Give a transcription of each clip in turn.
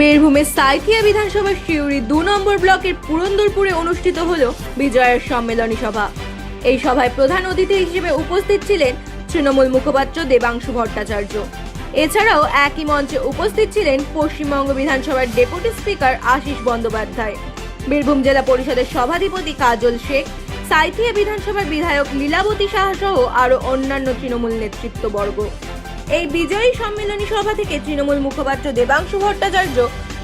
বীরভূমের সাইথিয়া বিধানসভার শিউরি দু নম্বর ব্লকের পুরন্দরপুরে অনুষ্ঠিত হল বিজয়ের সম্মেলনী সভা। এই সভায় প্রধান অতিথি হিসেবে উপস্থিত ছিলেন তৃণমূল মুখপাত্র দেবাংশু ভট্টাচার্য। এছাড়াও একই মঞ্চে উপস্থিত ছিলেন পশ্চিমবঙ্গ বিধানসভার ডেপুটি স্পিকার আশিস বন্দ্যোপাধ্যায়। বীরভূম জেলা পরিষদের সভাধিপতি কাজল শেখ, সাইথিয়া বিধানসভার বিধায়ক লীলাবতী সাহা সহ আরও অন্যান্য তৃণমূল নেতৃত্ববর্গ। এই বিজয়ী সম্মেলনী সভা থেকে তৃণমূল মুখপাত্র দেবাংশু ভট্টাচার্য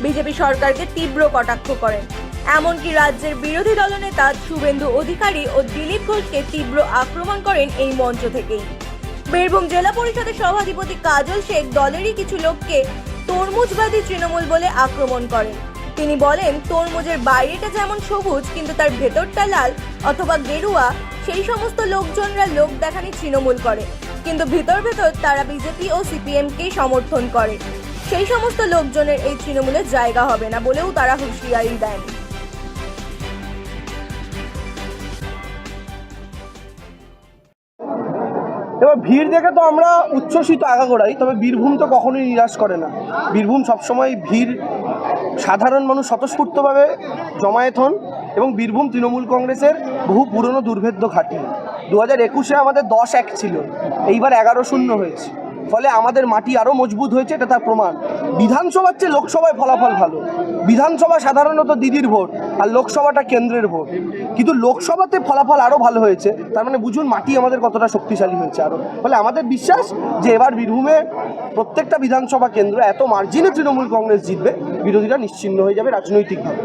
বিজেপি সরকারকে তীব্র কটাক্ষ করেন। এমনকি রাজ্যের বিরোধী দলনেতা শুভেন্দু অধিকারী ও দিলীপ ঘোষকে তীব্র আক্রমণ করেন এই মঞ্চ থেকেই। বীরভূম জেলা পরিষদের সভাধিপতি কাজল শেখ দলেরই কিছু লোককে তরমুজবাদী তৃণমূল বলে আক্রমণ করেন। তিনি বলেন, তরমুজের বাইরেটা যেমন সবুজ, কিন্তু তার ভেতরটা লাল অথবা গেরুয়া, সেই সমস্ত লোকজনরা লোক দেখানি তৃণমূল করে। কিন্তু ভিতর ভেতর তারা বিজেপি ও সিপিএমকেই সমর্থন করে। সেই সমস্ত লোকজনের এই তৃণমূলের জায়গা হবে না বলেও তারা হুঁশিয়ারি দেন। এবার ভিড় দেখে তো আমরা উচ্ছ্বসিত আগাগোড়াই, তবে বীরভূম তো কখনোই নিরাশ করে না। বীরভূম সবসময় ভিড়, সাধারণ মানুষ স্বতঃস্ফূর্তভাবে জমায়েত হন এবং বীরভূম তৃণমূল কংগ্রেসের বহু পুরনো দুর্ভেদ্য ঘাঁটি। দু হাজার একুশে আমাদের দশ এক ছিল। এইবার এগারো শূন্য হয়েছে। ফলে আমাদের মাটি আরও মজবুত হয়েছে, এটা তার প্রমাণ। বিধানসভার চেয়ে লোকসভায় ফলাফল ভালো। বিধানসভা সাধারণত দিদির ভোট আর লোকসভাটা কেন্দ্রের ভোট। কিন্তু লোকসভাতে ফলাফল আরও ভালো হয়েছে। তার মানে বুঝুন, মাটি আমাদের কতটা শক্তিশালী হয়েছে আরও ফলে আমাদের বিশ্বাস যে এবার বীরভূমে প্রত্যেকটা বিধানসভা কেন্দ্র এত মার্জিনে তৃণমূল কংগ্রেস জিতবে, বিরোধীরা নিশ্চিন্ন হয়ে যাবে রাজনৈতিকভাবে।